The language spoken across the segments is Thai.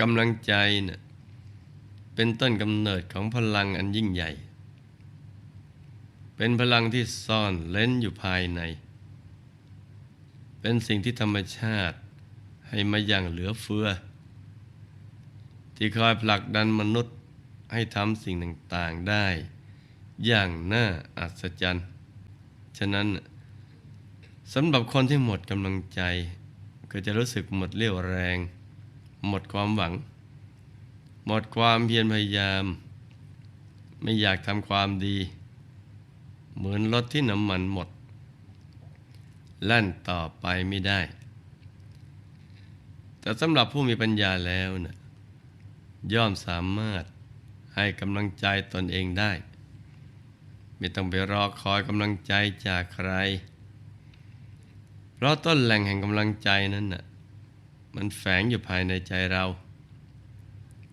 กำลังใจเนะ่ยเป็นต้นกำเนิดของพลังอันยิ่งใหญ่ เป็นพลังที่ซ่อนเล้นอยู่ภายใน เป็นสิ่งที่ธรรมชาติให้มาอย่างเหลือเฟือ ที่คอยผลักดันมนุษย์ให้ทำสิ่งต่างๆได้ อย่างน่าอัศจรรย์ ฉะนั้นสำหรับคนที่หมดกำลังใจ ก็จะรู้สึกหมดเรี่ยวแรง หมดความหวัง หมดความเพียรพยายาม ไม่อยากทำความดี เหมือนรถที่น้ำมันหมด ลั่นต่อไปไม่ได้ แต่สำหรับผู้มีปัญญาแล้วนะ่ะย่อมสามารถให้กำลังใจตนเองได้ ไม่ต้องไปรอคอยกำลังใจจากใคร เพราะต้นแหล่งแห่งกำลังใจนั้นน่ะ มันแฝงอยู่ภายในใจเรา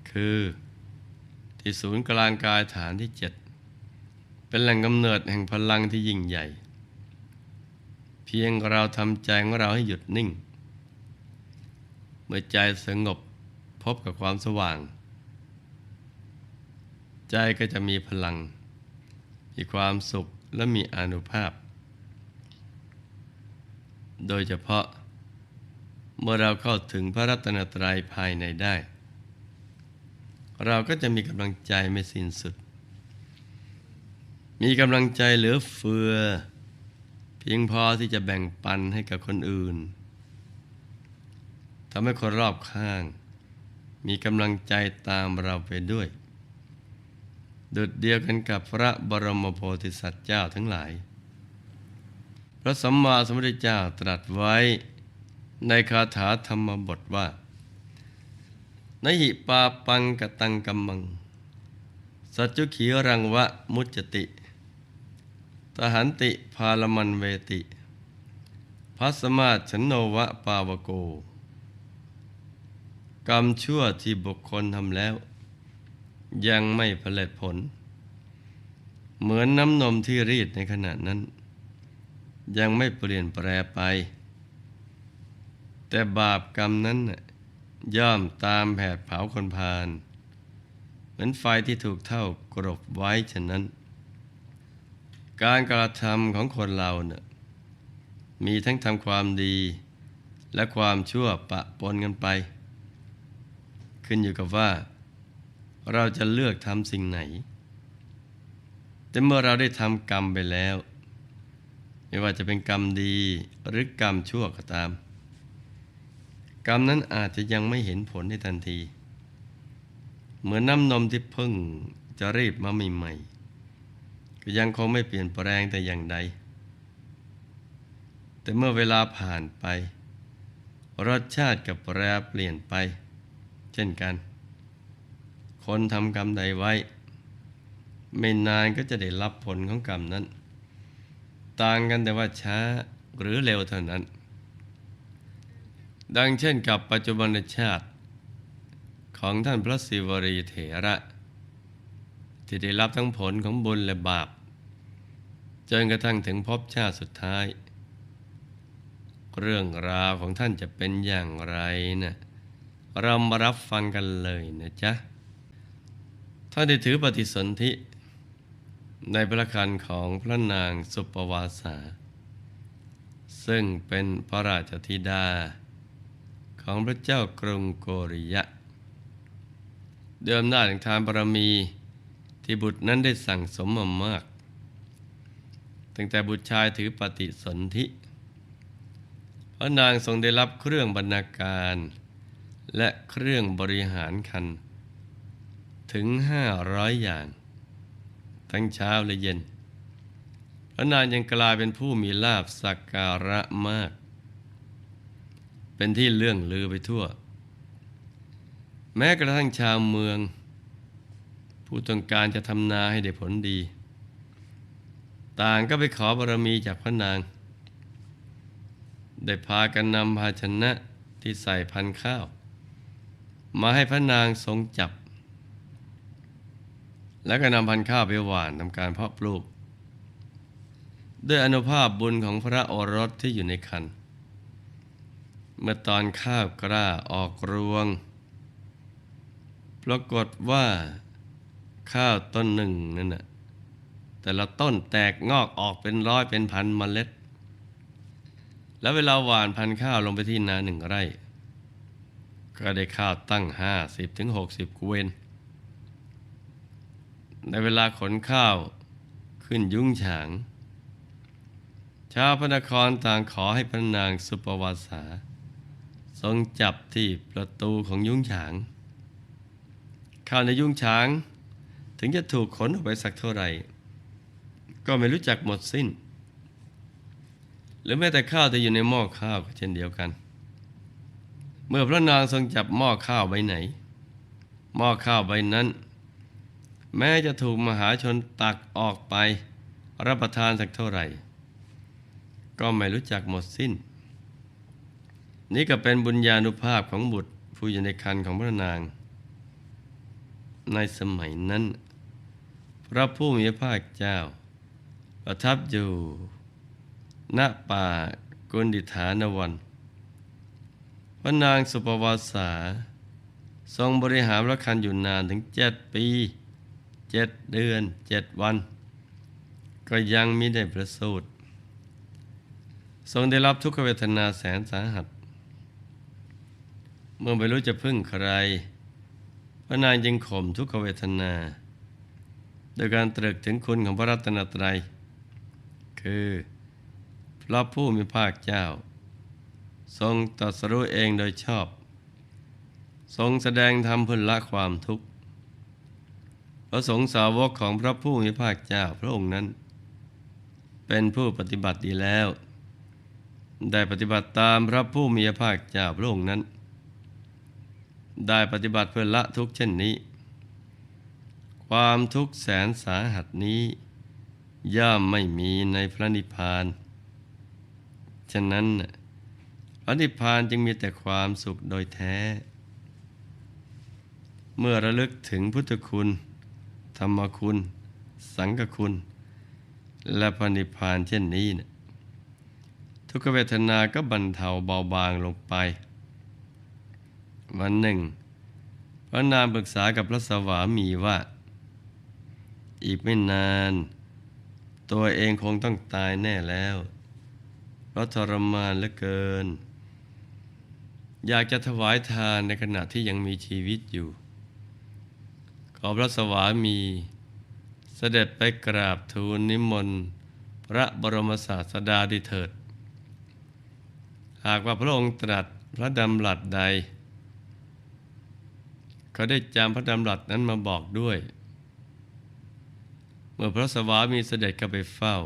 คือที่ศูนย์กลางกายฐานที่เจ็ดเป็นแหล่งกำเนิดแห่งพลังที่ยิ่งใหญ่ เพียงเราทำใจของเราให้หยุดนิ่ง เมื่อใจสงบพบกับความสว่าง ใจก็จะมีพลัง มีความสุขและมีอนุภาพ โดยเฉพาะ เมื่อเราเข้าถึงพระรัตนตรัยภายในได้ เราก็จะมีกำลังใจไม่สิ้นสุด มีกำลังใจเหลือเฟือ เพียงพอที่จะแบ่งปันให้กับคนอื่นทำให้คนรอบข้าง มีกำลังใจตามเราไปด้วยดุดเดียวกันกับพระบรมโพธิสัตว์เจ้าทั้งหลาย พระสัมมาสัมพุทธเจ้าตรัสไว้ ในคาถาธรรมบทว่านหิปาปังกตังกัมมัง สัจจุขีรังวะมุจติ ตหันติพาลมันเวติ พัสมาชนโนวะปาวโก กรรมชั่วที่บุคคลทำแล้ว ยังไม่ผลิตผล เหมือนน้ำนมที่รีดในขณะนั้น ยังไม่เปลี่ยนแปลไป แต่บาปกรรมนั้นย่อมตามแผดเผาคนพาลเหมือนไฟที่ถูกเท่ากรบไว้ฉะนั้น การกระทำของคนเราเนะ่ยมีทั้งทำความดี และความชั่วปะปนกันไป ขึ้นอยู่กับว่า เราจะเลือกทำสิ่งไหน แต่เมื่อเราได้ทำกรรมไปแล้ว ไม่ว่าจะเป็นกรรมดีหรือกรรมชั่วก็ตาม กรรมนั้นอาจจะยังไม่เห็นผลในทันที เหมือนน้ำนมที่เพิ่งจะรีบมาใหม่ๆก็ยังคงไม่เปลี่ยนแปลงแต่อย่างใด แต่เมื่อเวลาผ่านไป รสชาติกับแปรเปลี่ยนไป เช่นกัน คนทำกรรมใดไว้ ไม่นานก็จะได้รับผลของกรรมนั้น ต่างกันแต่ว่าช้าหรือเร็วเท่านั้น ดังเช่นกับปัจจุบันชาติ ของท่านพระศิวรีเถระ ที่ได้รับทั้งผลของบุญและบาป จนกระทั่งถึงพบชาติสุดท้าย เรื่องราวของท่านจะเป็นอย่างไรนะเรามารับฟังกันเลยนะจ๊ะท่านได้ถือปฏิสนธิในพระคันของพระนางสุปวาสา ซึ่งเป็นพระราชธิดา ของพระเจ้ากรุงโกริยะเดิมหน้าแห่งทานบารมีที่บุตรนั้นได้สั่งสมมามาก ตั้งแต่บุตรชายถือปฏิสนธิพระนางทรงได้รับเครื่องบรรณาการ และเครื่องบริหารคัน ถึงห้าร้อยอย่าง ทั้งเช้าและเย็นพระนางยังกลายเป็นผู้มีลาบสักการะมาก เป็นที่เลื่องลือไปทั่ว แม้กระทั่งชาวเมือง ผู้ต้องการจะทำนาให้ได้ผลดี ต่างก็ไปขอบารมีจากพระนาง ได้พากันนำภาชนะที่ใส่พันข้าว มาให้พระนางทรงจับ แล้วก็นำพันข้าวไปหว่านทำการเพาะปลูก ด้วยอนุภาพบุญของพระโอรสที่อยู่ในคัน เมื่อตอนข้าวกล้าออกรวง ปรากฏว่าข้าวต้นหนึ่งนั่นน่ะแต่ละต้นแตกงอกออกเป็นร้อยเป็นพันเมล็ด แล้วเวลาหว่านพันข้าวลงไปที่นาหนึ่งไร่ ก็ได้ข้าวตั้งห้าสิบถึงหกสิบเกวน ในเวลาขนข้าวขึ้นยุ้งฉาง ชาวพระนครต่างขอให้พระนางสุปวาสา ทรงจับที่ประตูของยุ้งฉางข้าวในยุ้งฉาง ถึงจะถูกขนออกไปสักเท่าไหร่ ก็ไม่รู้จักหมดสิ้น หรือแม้แต่ข้าวที่อยู่ในหม้อข้าวก็เช่นเดียวกัน เมื่อพระนางทรงจับหม้อข้าวใบไหน หม้อข้าวใบนั้น แม้จะถูกมหาชนตักออกไป รับประทานสักเท่าไหร่ ก็ไม่รู้จักหมดสิ้น นี่ก็เป็นบุญญาณุภาพของบุตรผู้อยู่ในคันของพระนาง ในสมัยนั้น พระผู้มีพระภาคเจ้า ประทับอยู่ณป่ากุนดิฐานวัน พระนางสุปวาสา ทรงบริหารพระคันอยู่นานถึงเจ็ดปีเจ็ดเดือนเจ็ดวัน ก็ยังมิได้ประสูติทรงได้รับทุกขเวทนาแสนสาหัส เมื่อไม่รู้จะพึ่งใคร พระนางจึงข่มทุกขเวทนา โดยการตรึกถึงคุณของพระรัตนตรัย คือพระผู้มีภาคเจ้า ทรงตรัสรู้เองโดยชอบ ทรงแสดงธรรมพื่ละความทุกข์ พระสงฆ์สาวกของพระผู้มีภาคเจ้าพระองค์นั้น เป็นผู้ปฏิบัติดีแล้ว ได้ปฏิบัติตามพระผู้มีพระภาคเจ้าพระองค์นั้น ได้ปฏิบัติเพื่อละทุกข์เช่นนี้ ความทุกข์แสนสาหัสนี้ ย่อมไม่มีในพระนิพพาน ฉะนั้นพระนิพพานจึงมีแต่ความสุขโดยแท้ เมื่อระลึกถึงพุทธคุณ ธรรมคุณ สังฆคุณ และพระนิพพานเช่นนี้นะทุกเวทนาก็บรรเทาเบาบางลงไป วันหนึ่งพระนางปรึกษากับพระสวามีว่า อีกไม่นาน ตัวเองคงต้องตายแน่แล้ว เพราะทรมานเหลือเกิน อยากจะถวายทานในขณะที่ยังมีชีวิตอยู่ ขอพระสวามีเสด็จไปกราบทูลนิมนต์พระบรมศาสดาดิเถิด หากว่าพระองค์ตรัสพระดำรัสใด เขาได้จำพระดำรัสนั้นมาบอกด้วย เมื่อพระสวามีเสด็จเข้าไปเฝ้า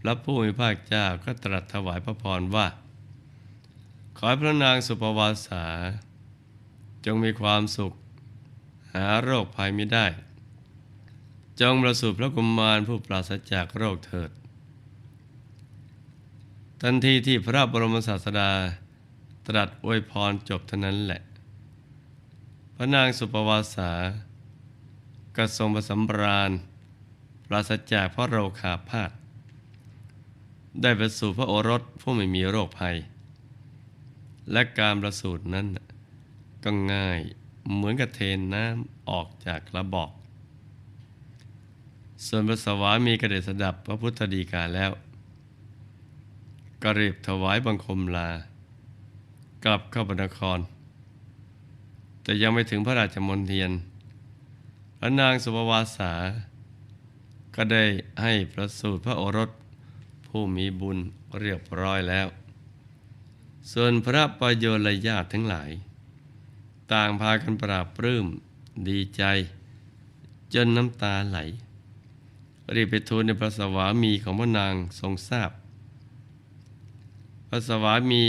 พระผู้มีพระเจ้าก็ตรัสถวายพระพรว่า ขอให้พระนางสุปวาสา จงมีความสุข หาโรคภัยไม่ได้ จงประสูติพระกุมารผู้ปราศจากโรคเถิด ทันทีที่พระบรมศาสดาตรัสอวยพรจบเท่านั้นแหละ พระนางสุปวาสาก็ทรงประสำราญ ปราศจากพระโรคาพาธได้ประสูติพระโอรสผู้ไม่มีโรคภัย และการประสูตินั้นก็ง่ายเหมือนกับเทนน้ำออกจากกระบอก ส่วนพระสวามีกระเดสดับพระพุทธดีกาแล้วก็รีบถวายบังคมลา กลับเข้าพระนคร แต่ยังไม่ถึงพระราชมนเทียน พระนางสุภวาสา ก็ได้ให้ประสูติพระโอรสผู้มีบุญเรียบร้อยแล้ว ส่วนพระประโยชน์ลญาติทั้งหลาย ต่างพากันปราบปลื้มดีใจ จนน้ำตาไหล รีบไปทูลในพระสวามีของพระนางทรงทราบ พระสวามี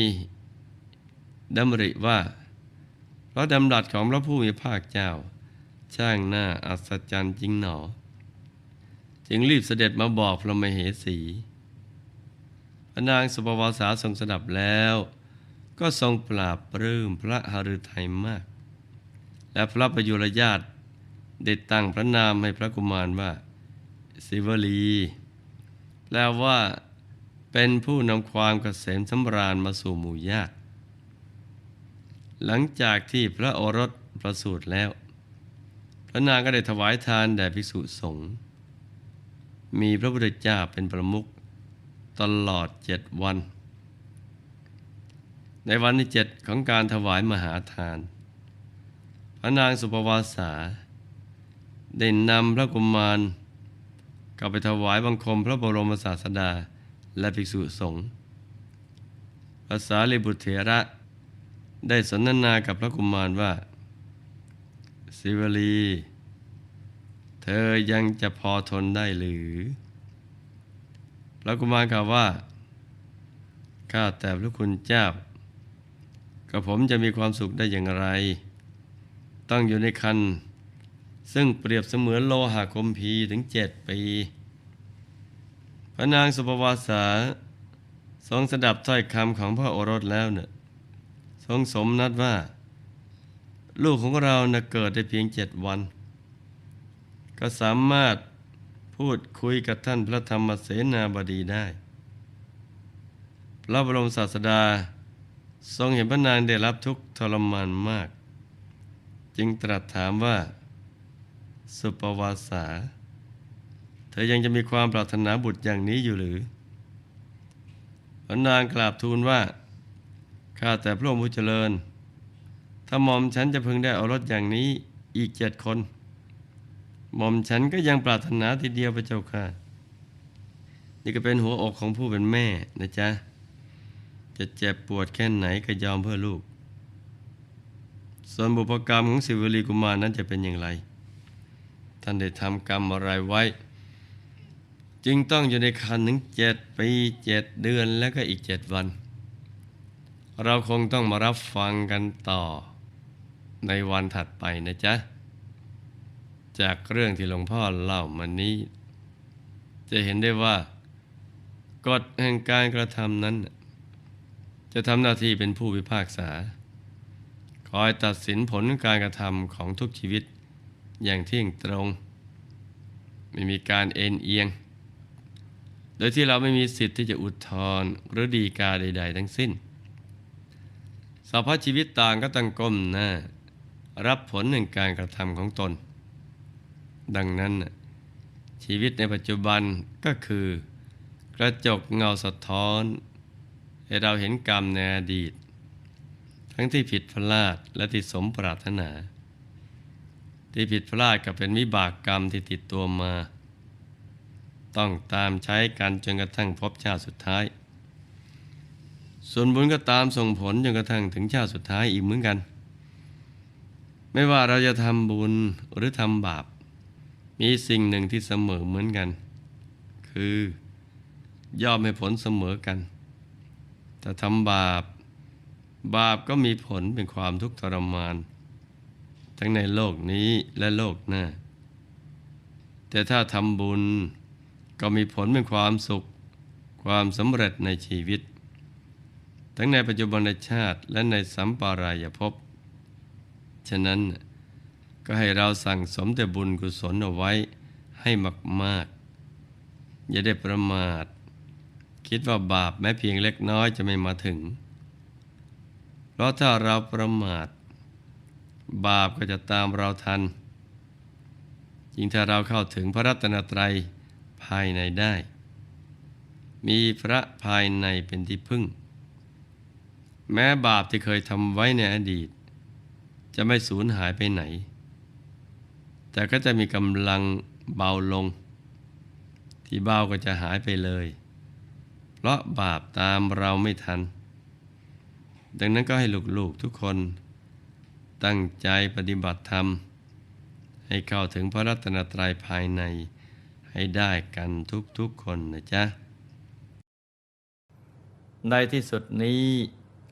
ดำริว่า ราะดำรัสของพระผู้มีภาคเจ้า ช่างหน้าอัศจรรย์จริงหนอ จึงรีบเสด็จมาบอกพระมเหสีพระนางสุปวาสาทรงสดับแล้ว ก็ทรงปราบปลื้มพระหฤทัยมาก และพระประยุรญาติได้ตั้งพระนามให้พระกุมารว่าสิวลี แปลว่าเป็นผู้นำความเกษมสำราญมาสู่หมู่ญาติ หลังจากที่พระโอรสประสูติแล้ว พระนางก็ได้ถวายทานแด่ภิกษุสงฆ์มีพระพุทธเจ้าเป็นประมุขตลอดเจ็ดวัน ในวันที่เจ็ดของการถวายมหาทาน พระนางสุปวาสา ได้นำพระกุมารกลับไปถวายบังคมพระบรมศาสดาและภิกษุสงฆ์ภาษาลิบุตรเถระ ได้สนทนากับพระกุมารว่า สิวลี เธอยังจะพอทนได้หรือ พระกุมารกล่าวว่า ข้าแต่พระคุณเจ้า กับผมจะมีความสุขได้อย่างไร ต้องอยู่ในคัน ซึ่งเปรียบเสมือนโลหะคมพีถึงเจ็ดปี พระนางสุปวาสาทรงสดับถ้อยคำของพระโอรสแล้วเนี่ย ทรงสมนัดว่า ลูกของเรานะเกิดได้เพียงเจ็ดวัน ก็สามารถพูดคุยกับท่านพระธรรมเสนาบดีได้ พระบรมศาสดา ทรงเห็นพระนางได้รับทุกทรมานมาก จึงตรัสถามว่า สุปวาสา เธอยังจะมีความปรารถนาบุตรอย่างนี้อยู่หรือพระนางกราบทูลว่า ข้าแต่พระองค์ผู้เจริญ ถ้าหม่อมฉันจะพึงได้เอารถอย่างนี้อีกเจ็ดคนหม่อมฉันก็ยังปรารถนาทีเดียวพระเจ้าค่ะ นี่ก็เป็นหัวอกของผู้เป็นแม่นะจ๊ะ จะเจ็บปวดแค่ไหนก็ยอมเพื่อลูก ส่วนบุพกรรมของสิวลีกุมารนั้นจะเป็นอย่างไร ท่านได้ทำกรรมอะไรไว้ จึงต้องอยู่ในคันถึงเจ็ดปีเจ็ดเดือนแล้วก็อีกเจ็ดวัน เราคงต้องมารับฟังกันต่อ ในวันถัดไปนะจ๊ะ จากเรื่องที่หลวงพ่อเล่ามานี้ จะเห็นได้ว่ากฎแห่งการกระทำนั้น จะทำหน้าที่เป็นผู้พิพากษา คอยตัดสินผลการกระทำของทุกชีวิตอย่างเที่ยงตรง ไม่มีการเอ็นเอียง โดยที่เราไม่มีสิทธิ์ที่จะอุทธรณ์หรือดีกาใด ๆ ทั้งสิ้น สภาพชีวิตต่างก็ต้งก้มหน้า รับผลแห่งการกระทำของตน ดังนั้น ชีวิตในปัจจุบันก็คือ กระจกเงาสะท้อน ให้เราเห็นกรรมในอดีต ทั้งที่ผิดพลาดและที่สมปรารถนา ที่ผิดพลาดก็เป็นวิบากกรรมที่ติดตัวมา ต้องตามใช้กันจนกระทั่งพบชาติสุดท้าย ส่วนบุญก็ตามส่งผลจนกระทั่งถึงชาติสุดท้ายอีกเหมือนกัน ไม่ว่าเราจะทำบุญหรือทำบาป มีสิ่งหนึ่งที่เสมอเหมือนกัน คือย่อมให้ผลเสมอกันแต่ทำบาป บาปก็มีผลเป็นความทุกข์ทรมาน ทั้งในโลกนี้และโลกหน้า แต่ถ้าทำบุญก็มีผลเป็นความสุข ความสำเร็จในชีวิต ทั้งในปัจจุบันชาติและในสัมปารายภพ ฉะนั้นก็ให้เราสั่งสมแต่บุญกุศลเอาไว้ให้มาก ๆ อย่าได้ประมาท คิดว่าบาปแม้เพียงเล็กน้อยจะไม่มาถึง เพราะถ้าเราประมาท บาปก็จะตามเราทัน ยิ่งถ้าเราเข้าถึงพระรัตนตรัยภายในได้ มีพระภายในเป็นที่พึ่ง แม้บาปที่เคยทำไว้ในอดีต จะไม่สูญหายไปไหน แต่ก็จะมีกำลังเบาลง ที่เบาก็จะหายไปเลย เพราะบาปตามเราไม่ทัน ดังนั้นก็ให้ลูกๆทุกคนตั้งใจปฏิบัติธรรม ให้เข้าถึงพระรัตนตรัยภายในให้ได้กันทุกๆคนนะจ๊ะ ในที่สุดนี้